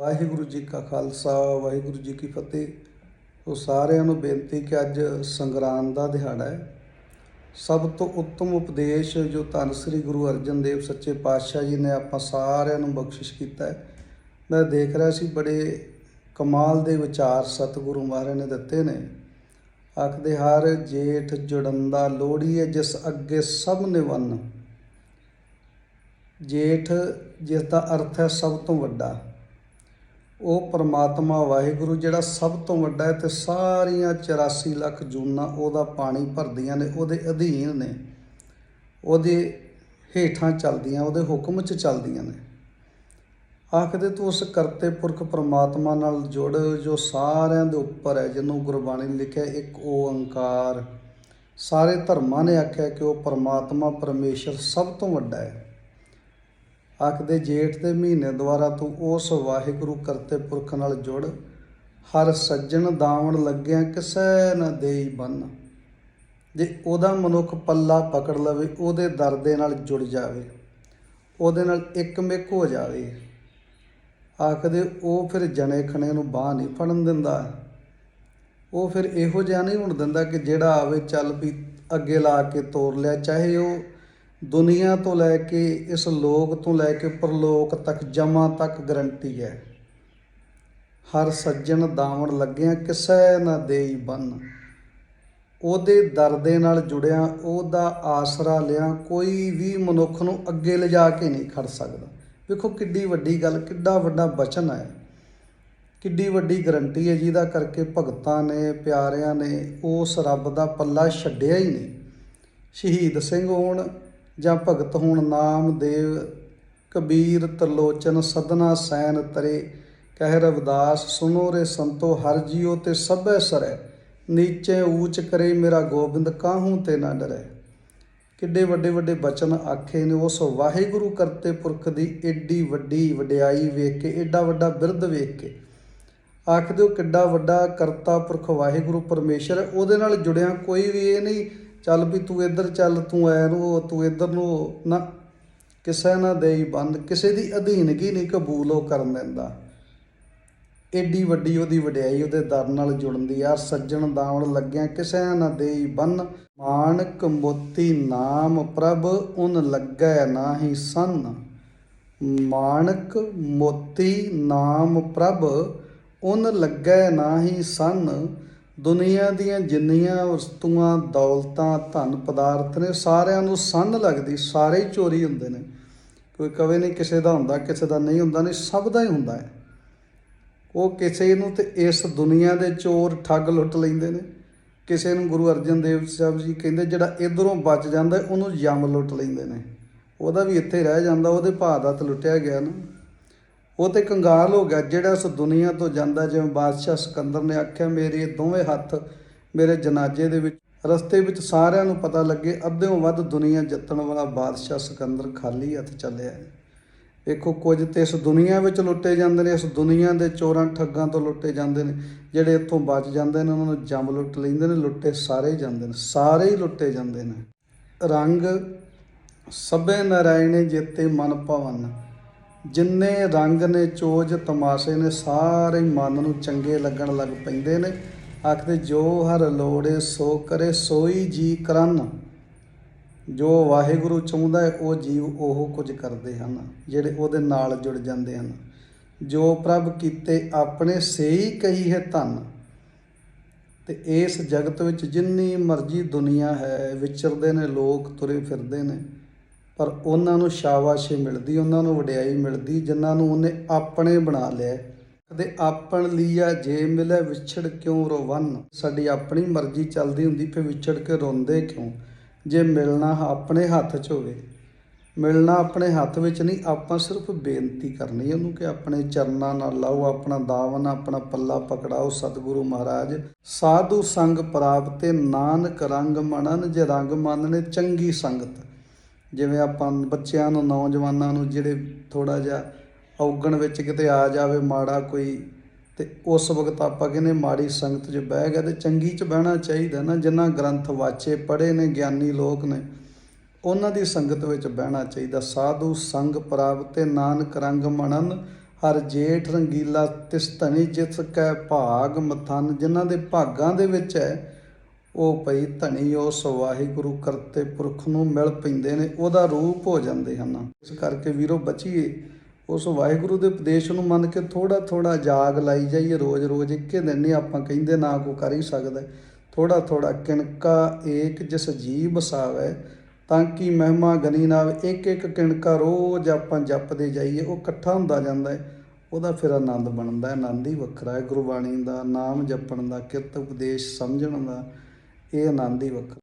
ਵਾਹਿਗੁਰੂ ਜੀ ਕਾ ਖਾਲਸਾ, ਵਾਹਿਗੁਰੂ ਜੀ ਕੀ ਫਤਿਹ। ਉਹ ਸਾਰਿਆਂ ਨੂੰ ਬੇਨਤੀ ਕਿ ਅੱਜ ਸੰਗਰਾਂਦ ਦਾ ਦਿਹਾੜਾ ਹੈ। ਸਭ ਤੋਂ ਉੱਤਮ ਉਪਦੇਸ਼ ਜੋ ਧੰਨ ਸ੍ਰੀ ਗੁਰੂ ਅਰਜਨ ਦੇਵ ਸੱਚੇ ਪਾਤਸ਼ਾਹ ਜੀ ਨੇ ਆਪਾਂ ਸਾਰਿਆਂ ਨੂੰ ਬਖਸ਼ਿਸ਼ ਕੀਤਾ ਹੈ, ਮੈਂ ਦੇਖ ਰਿਹਾ ਸੀ ਬੜੇ ਕਮਾਲ ਦੇ ਵਿਚਾਰ ਸਤਿਗੁਰੂ ਮਹਾਰਾਜ ਨੇ ਦਿੱਤੇ ਨੇ। ਆਖਦੇ ਹਰ ਜੇਠ ਜੁੜੰਦਾ ਹੈ ਜਿਸ ਅੱਗੇ ਸਭ ਨਿਵੰਨ ਜੇਠ ਜਿਸ ਦਾ ਅਰਥ ਹੈ ਸਭ ਤੋਂ ਵੱਡਾ। ਉਹ ਪਰਮਾਤਮਾ ਵਾਹਿਗੁਰੂ ਜਿਹੜਾ ਸਭ ਤੋਂ ਵੱਡਾ ਹੈ ਤੇ ਸਾਰੀਆਂ 84 ਲੱਖ ਜੂਨਾਂ ਉਹਦਾ ਪਾਣੀ ਭਰਦੀਆਂ ਨੇ, ਉਹਦੇ ਅਧੀਨ ਨੇ। ਉਹਦੇ ਹੇਠਾਂ ਚੱਲਦੀਆਂ, ਉਹਦੇ ਹੁਕਮ 'ਚ ਚੱਲਦੀਆਂ ਨੇ। ਆਖਦੇ ਤੂੰ ਉਸ ਕਰਤੇ ਪੁਰਖ ਪਰਮਾਤਮਾ ਨਾਲ ਜੁੜ ਜੋ ਸਾਰਿਆਂ ਦੇ ਉੱਪਰ ਹੈ, ਜਿਹਨੂੰ ਗੁਰਬਾਣੀ ਨੇ ਲਿਖਿਆ ਇੱਕ ਓੰਕਾਰ। ਸਾਰੇ ਧਰਮਾਂ ਨੇ ਆਖਿਆ ਕਿ ਉਹ ਪਰਮਾਤਮਾ ਪਰਮੇਸ਼ਰ ਸਭ ਤੋਂ ਵੱਡਾ ਹੈ। ਆਖਦੇ ਜੇਠ ਦੇ ਮਹੀਨੇ ਦੁਆਰਾ ਤੂੰ ਉਸ ਵਾਹਿਗੁਰੂ ਕਰਤੇ ਪੁਰਖ ਨਾਲ ਜੁੜ। ਹਰ ਸੱਜਣ ਦਾਵਣ ਲੱਗਿਆ ਕਿਸੈ ਨਾ ਦੇਈ ਬੰਨ। ਜੇ ਉਹਦਾ ਮਨੁੱਖ ਪੱਲਾ ਪਕੜ ਲਵੇ, ਉਹਦੇ ਦਰ ਦੇ ਨਾਲ ਜੁੜ ਜਾਵੇ। ਉਹਦੇ ਨਾਲ ਇੱਕਮਿਕ ਹੋ ਜਾਵੇ। ਆਖਦੇ ਉਹ ਫਿਰ ਜਣੇ ਖਣੇ ਨੂੰ ਬਾਹ ਨਹੀਂ ਫੜਨ ਦਿੰਦਾ। ਉਹ ਫਿਰ ਇਹੋ ਜਿਹਾ ਨਹੀਂ ਹੋਣ ਦਿੰਦਾ ਕਿ ਜਿਹੜਾ ਆਵੇ, ਚੱਲ ਵੀ ਅੱਗੇ ਲਾ ਕੇ ਤੋਰ ਲਿਆ, ਚਾਹੇ ਉਹ ਦੁਨੀਆ ਤੋਂ ਲੈ ਕੇ ਇਸ ਲੋਕ ਤੋਂ ਲੈ ਕੇ ਪਰਲੋਕ ਤੱਕ ਜਮਾ ਤੱਕ ਗਰੰਟੀ ਹੈ। ਹਰ ਸੱਜਣ ਦਾਵਣ ਲੱਗਿਆ ਕਿਸੈ ਨਾ ਦੇਈ ਬੰਨ। ਉਹਦੇ ਦਰ ਦੇ ਨਾਲ ਜੁੜਿਆ, ਉਹਦਾ ਆਸਰਾ ਲਿਆ, ਕੋਈ ਵੀ ਮਨੁੱਖ ਨੂੰ ਅੱਗੇ ਲਿਜਾ ਕੇ ਨਹੀਂ ਖੜ ਸਕਦਾ। ਵੇਖੋ ਕਿੱਡੀ ਵੱਡੀ ਗੱਲ, ਕਿੱਡਾ ਵੱਡਾ ਬਚਨ ਹੈ। ਕਿੱਡੀ ਵੱਡੀ ਗਰੰਟੀ ਹੈ ਜਿਹਦਾ ਕਰਕੇ ਭਗਤਾਂ ਨੇ, ਪਿਆਰਿਆਂ ਨੇ ਉਸ ਰੱਬ ਦਾ ਪੱਲਾ ਛੱਡਿਆ ਹੀ ਨਹੀਂ। ਸ਼ਹੀਦ ਸਿੰਘ ਹੋਣ ਜਾਂ ਭਗਤ ਹੋਣ ਨਾਮਦੇਵ ਕਬੀਰ ਤਰਲੋਚਨ ਸਦਨਾ ਸੈਨ ਤਰੇ। ਕਹਿ ਰਵਿਦਾਸ ਸੁਨੋ ਰੇ ਸੰਤੋ, ਹਰ ਜੀਓ ਤੇ ਸਭੈ ਸਰੈ। ਨੀਚੇ ਊਚ ਕਰੇ ਮੇਰਾ ਗੋਬਿੰਦ, ਕਾਹੂ ਤੇ ਨਾ ਡਰੈ। ਕਿੱਡੇ ਵੱਡੇ ਵੱਡੇ ਬਚਨ ਆਖੇ ਨੇ, ਉਸ ਵਾਹਿਗੁਰੂ ਕਰਤੇ ਪੁਰਖ ਦੀ ਏਡੀ ਵੱਡੀ ਵਡਿਆਈ ਵੇਖ ਕੇ, ਏਡਾ ਵੱਡਾ ਬਿਰਧ ਵੇਖ ਕੇ। ਆਖਦੇ ਉਹ ਕਿੱਡਾ ਵੱਡਾ ਕਰਤਾ ਪੁਰਖ ਵਾਹਿਗੁਰੂ ਪਰਮੇਸ਼ਰ, ਉਹਦੇ ਨਾਲ ਜੁੜਿਆ ਕੋਈ ਵੀ ਇਹ ਨਹੀਂ ਚੱਲ ਵੀ ਤੂੰ ਇੱਧਰ ਚੱਲ, ਤੂੰ ਐ ਨੂੰ ਤੂੰ ਇੱਧਰ ਨੂੰ ਨਾ, ਕਿਸੇ ਨਾ ਦੇਈ ਬੰਦ, ਕਿਸੇ ਦੀ ਅਧੀਨਗੀ ਨਹੀਂ ਕਬੂਲ ਉਹ ਕਰਨ ਦਿੰਦਾ। ਏਡੀ ਵੱਡੀ ਉਹਦੀ ਵਡਿਆਈ ਉਹਦੇ ਦਰ ਨਾਲ ਜੁੜਦੀ ਆ, ਸੱਜਣ ਦਾਵਣ ਲੱਗਿਆ ਕਿਸੇ ਨਾ ਦੇਈ ਬੰਨ। ਮਾਨਕ ਮੋਤੀ ਨਾਮ ਪ੍ਰਭ, ਉਨ ਲੱਗੈ ਨਾਹੀ ਸੰਨ। ਮਾਨਕ ਮੋਤੀ ਨਾਮ ਪ੍ਰਭ, ਉਨ ਲੱਗੈ ਨਾਹੀ ਸੰਨ। ਦੁਨੀਆ ਦੀਆਂ ਜਿੰਨੀਆਂ ਵਸਤੂਆਂ, ਦੌਲਤਾਂ, ਧਨ ਪਦਾਰਥ ਨੇ ਸਾਰਿਆਂ ਨੂੰ ਸੰਨ ਲੱਗਦੀ, ਸਾਰੇ ਹੀ ਚੋਰੀ ਹੁੰਦੇ ਨੇ। ਕੋਈ ਕਵੇ ਨਹੀਂ ਕਿਸੇ ਦਾ ਹੁੰਦਾ, ਕਿਸੇ ਦਾ ਨਹੀਂ ਹੁੰਦਾ, ਨਹੀਂ ਸਭ ਦਾ ਹੀ ਹੁੰਦਾ ਹੈ। ਉਹ ਕਿਸੇ ਨੂੰ ਤੇ ਇਸ ਦੁਨੀਆ ਦੇ ਚੋਰ ਠੱਗ ਲੁੱਟ ਲੈਂਦੇ ਨੇ। ਕਿਸੇ ਨੂੰ ਗੁਰੂ ਅਰਜਨ ਦੇਵ ਸਾਹਿਬ ਜੀ ਕਹਿੰਦੇ, ਜਿਹੜਾ ਇਧਰੋਂ ਬਚ ਜਾਂਦਾ, ਉਹਨੂੰ ਜੰਮ ਲੁੱਟ ਲੈਂਦੇ ਨੇ। ਉਹਦਾ ਵੀ ਇੱਥੇ ਰਹਿ ਜਾਂਦਾ, ਉਹਦੇ ਭਾਅ ਦਾ ਤਾਂ ਲੁੱਟਿਆ ਗਿਆ ਨਾ। ਉਹ ਤੇ ਕੰਗਾਲ ਹੋ ਗਿਆ, ਜਿਹੜਾ ਉਸ ਦੁਨੀਆ ਤੋਂ ਜਾਂਦਾ ਜਿਵੇਂ ਬਾਦਸ਼ਾਹ ਸਿਕੰਦਰ ਨੇ ਆਖਿਆ, ਮੇਰੇ ਇਹ ਦੋਵੇਂ ਹੱਥ ਮੇਰੇ ਜਨਾਜ਼ੇ ਦੇ ਵਿੱਚ ਰਸਤੇ ਵਿੱਚ ਸਾਰਿਆਂ ਨੂੰ ਪਤਾ ਲੱਗੇ, ਅੱਧਿਓਂ ਵੱਧ ਦੁਨੀਆ ਜਿੱਤਣ ਵਾਲਾ ਬਾਦਸ਼ਾਹ ਸਿਕੰਦਰ ਖਾਲੀ ਹੱਥ ਚੱਲਿਆ ਹੈ। ਵੇਖੋ, ਕੁਝ ਤੇ ਇਸ ਦੁਨੀਆ ਵਿੱਚ ਲੁੱਟੇ ਜਾਂਦੇ ਨੇ, ਇਸ ਦੁਨੀਆ ਦੇ ਚੋਰਾਂ ਠੱਗਾਂ ਤੋਂ ਲੁੱਟੇ ਜਾਂਦੇ ਨੇ, ਜਿਹੜੇ ਇੱਥੋਂ ਬਚ ਜਾਂਦੇ ਨੇ, ਉਹਨਾਂ ਨੂੰ ਜੰਮ ਲੁੱਟ ਲੈਂਦੇ ਨੇ, ਲੁੱਟੇ ਸਾਰੇ ਹੀ ਜਾਂਦੇ ਨੇ, ਸਾਰੇ ਹੀ ਲੁੱਟੇ ਜਾਂਦੇ ਨੇ। ਰੰਗ ਸਭੇ ਨਾਰਾਇਣੇ ਜੇਤੇ ਮਨ ਭਵਨ। ਜਿੰਨੇ ਰੰਗ ਨੇ, ਚੋਜ, ਤਮਾਸ਼ੇ ਨੇ, ਸਾਰੇ ਮਨ ਨੂੰ ਚੰਗੇ ਲੱਗਣ ਲੱਗ ਪੈਂਦੇ ਨੇ। ਆਖਦੇ, ਜੋ ਹਰ ਲੋੜੇ ਸੋ ਕਰੇ, ਸੋਈ ਜੀ ਕਰਨ। ਜੋ ਵਾਹਿਗੁਰੂ ਚਾਹੁੰਦਾ ਹੈ, ਉਹ ਜੀਵ ਉਹ ਕੁਝ ਕਰਦੇ ਹਨ, ਜਿਹੜੇ ਉਹਦੇ ਨਾਲ ਜੁੜ ਜਾਂਦੇ ਹਨ। ਜੋ ਪ੍ਰਭ ਕੀਤੇ, ਆਪਣੇ ਸੇਈ ਕਹੀ ਹੈ ਧਨ। ਤੇ ਇਸ ਜਗਤ ਵਿੱਚ ਜਿੰਨੀ ਮਰਜ਼ੀ ਦੁਨੀਆ ਹੈ, ਵਿਚਰਦੇ ਨੇ, ਲੋਕ ਤੁਰੇ ਫਿਰਦੇ ਨੇ। ਪਰ ਉਹਨਾਂ ਨੂੰ ਸ਼ਾਬਾਸ਼ੀ ਮਿਲਦੀ, ਉਹਨਾਂ ਨੂੰ ਵਡਿਆਈ ਮਿਲਦੀ, ਜਿਨ੍ਹਾਂ ਨੂੰ ਉਹਨੇ ਆਪਣੇ ਬਣਾ ਲਿਆ। ਕਦੇ ਆਪਣ ਲੀਆ ਜੇ ਮਿਲੇ, ਵਿਛੜ ਕਿਉਂ ਰੋਵਨ? ਸਾਡੀ ਆਪਣੀ ਮਰਜ਼ੀ ਚੱਲਦੀ ਹੁੰਦੀ, ਫਿਰ ਵਿਛੜ ਕੇ ਰੋਂਦੇ ਕਿਉਂ? ਜੇ ਮਿਲਣਾ ਆਪਣੇ ਹੱਥ 'ਚ ਹੋਵੇ। ਮਿਲਣਾ ਆਪਣੇ ਹੱਥ ਵਿੱਚ ਨਹੀਂ, ਆਪਾਂ ਸਿਰਫ ਬੇਨਤੀ ਕਰਨੀ ਉਹਨੂੰ ਕਿ ਆਪਣੇ ਚਰਨਾਂ ਨਾਲ ਲਾਓ, ਆਪਣਾ ਦਾਵਨ ਆਪਣਾ ਪੱਲਾ ਪਕੜਾਓ। ਸਤਿਗੁਰੂ ਮਹਾਰਾਜ, ਸਾਧੂ ਸੰਗ ਪ੍ਰਾਪਤੇ ਨਾਨਕ ਰੰਗ ਮਨਨ, ਜੇ ਰੰਗ ਮੰਨਨੇ, ਚੰਗੀ ਸੰਗਤ। ਜਿਵੇਂ ਆਪਾਂ ਬੱਚਿਆਂ ਨੂੰ, ਨੌਜਵਾਨਾਂ ਨੂੰ ਜਿਹੜੇ ਥੋੜਾ ਜਿਹਾ ਔਗਣ ਵਿੱਚ ਕਿਤੇ ਆ ਜਾਵੇ ਮਾੜਾ ਕੋਈ, ਤੇ ਉਸ ਵਕਤ ਆਪਾਂ ਕਹਿੰਦੇ ਮਾੜੀ ਸੰਗਤ 'ਚ ਬਹਿ ਗਿਆ ਤੇ ਚੰਗੀ 'ਚ ਬਹਿਣਾ ਚਾਹੀਦਾ ਨਾ। ਜਿਨ੍ਹਾਂ ਗ੍ਰੰਥ ਵਾਚੇ, ਪੜ੍ਹੇ ਨੇ ਗਿਆਨੀ ਲੋਕ ਨੇ, ਉਹਨਾਂ ਦੀ ਸੰਗਤ ਵਿੱਚ ਬਹਿਣਾ ਚਾਹੀਦਾ। ਸਾਧੂ ਸੰਗ ਪ੍ਰਾਪਤੇ ਨਾਨਕ ਰੰਗ ਮਣਨ, ਹਰ ਜੇਠ ਰੰਗੀਲਾ ਤਿਸ ਧਨੀ ਜਿਸ ਕੈ ਭਾਗ ਮਥਨ। ਜਿਨ੍ਹਾਂ ਦੇ ਭਾਗਾਂ ਦੇ ਵਿੱਚ ਹੈ ਉਹ ਪਈ ਧਨੀ ਉਸ ਵਾਹਿਗੁਰੂ ਕਰਤੇ ਪੁਰਖ ਨੂੰ ਮਿਲ ਪੈਂਦੇ ਨੇ, ਉਹਦਾ ਰੂਪ ਹੋ ਜਾਂਦੇ ਹਨ। ਇਸ ਕਰਕੇ ਵੀਰੋ ਬਚੀਏ, ਉਸ ਵਾਹਿਗੁਰੂ ਦੇ ਉਪਦੇਸ਼ ਨੂੰ ਮੰਨ ਕੇ ਥੋੜਾ ਥੋੜਾ ਜਾਗ ਲਾਈ ਜਾਈਏ ਰੋਜ਼ ਰੋਜ਼ ਇੱਕੇ ਦਿਨ ਨਹੀਂ ਆਪਾਂ ਕਹਿੰਦੇ ਨਾ ਕੋ ਕਰ ਹੀ ਸਕਦਾ। ਥੋੜਾ ਥੋੜਾ ਕਿਣਕਾ ਏਕ ਜਿਸ ਜੀ ਬਸਾਵੇ ਤਾਂ ਕਿ ਮਹਿਮਾ ਗਨੀ ਨਾਲ ਇੱਕ ਇੱਕ ਕਿਣਕਾ ਰੋਜ਼ ਆਪਾਂ ਜਪਦੇ ਜਾਈਏ, ਉਹ ਇਕੱਠਾ ਹੁੰਦਾ ਜਾਂਦਾ ਹੈ। ਉਹਦਾ ਫਿਰ ਆਨੰਦ ਬਣਦਾ ਹੈ, ਆਨੰਦ ਹੀ ਵੱਖਰਾ ਹੈ। ਗੁਰਬਾਣੀ ਦਾ ਨਾਮ ਜਪਣ ਦਾ, ਕਿਰਤ ਉਪਦੇਸ਼ ਸਮਝਣ ਦਾ ਇਹ ਆਨੰਦ ਹੀ ਵੱਖਰਾ